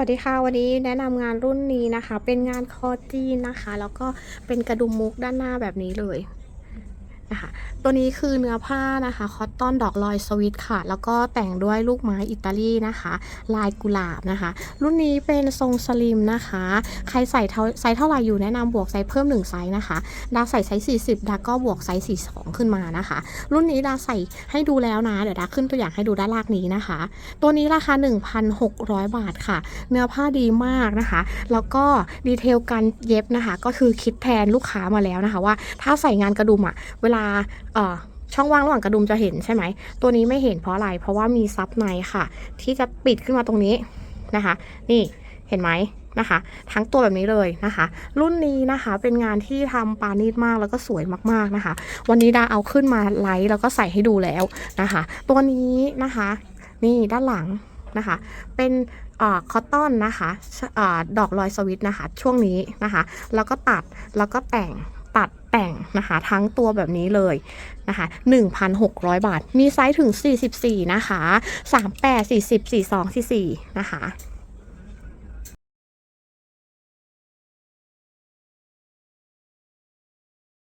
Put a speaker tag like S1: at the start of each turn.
S1: วัสดีค่ะ วันนี้แนะนำงานรุ่นนี้นะคะ เป็นงานคอจีนนะคะ แล้วก็เป็นกระดุมมุกด้านหน้าแบบนี้เลย นะคะตัวนี้คือเนื้อผ้านะคะคอตตอนดอกลอยสวิตค่ะ แล้วก็แต่งด้วยลูกไม้อิตาลีนะคะ ลายกุหลาบนะคะ รุ่นนี้เป็นทรงสลิมนะคะ ใครใส่เท่าไซส์เท่าไหร่อยู่แนะนำบวกไซส์เพิ่ม1ไซส์นะคะดาใส่ไซส์40 ดาก็บวกไซส์42 ขึ้นมานะคะ รุ่นนี้ดาใส่ให้ดูแล้วนะ เดี๋ยวดาขึ้นตัวอย่างให้ดูด้านล่างนี้นะคะ ตัวนี้ราคา 1,600 บาทค่ะ เนื้อผ้าดีมากนะคะ แล้วก็ดีเทลการเย็บนะคะ ก็คือคิดแทนลูกค้ามาแล้วนะคะ ว่าถ้าใส่งานกระดุมอะเวลาเอ่อช่องว่างระหว่างกระดุมจะเห็นใช่ไหม ตัวนี้ไม่เห็นเพราะอะไร เพราะว่ามีซับในค่ะ ที่จะปิดขึ้นมาตรงนี้นะคะ นี่เห็นไหมนะคะ ทั้งตัวแบบนี้เลยนะคะ รุ่นนี้นะคะเป็นงานที่ทำปานีตมากแล้วก็สวยมากๆนะคะ วันนี้ดาเอาขึ้นมาไลฟ์แล้วก็ใส่ให้ดูแล้วนะคะ ตัวนี้นะคะ นี่ด้านหลังนะคะ เป็นคอตตอนนะคะอดอกลอยสวิตนะคะ ช่วงนี้นะคะ แล้วก็ตัดแล้วก็แต่ง แต่งนะคะทั้งตัวแบบนี้เลยนะคะ1,600 บาท มีไซส์ถึง 44 นะคะ 38 40 42 44 นะคะ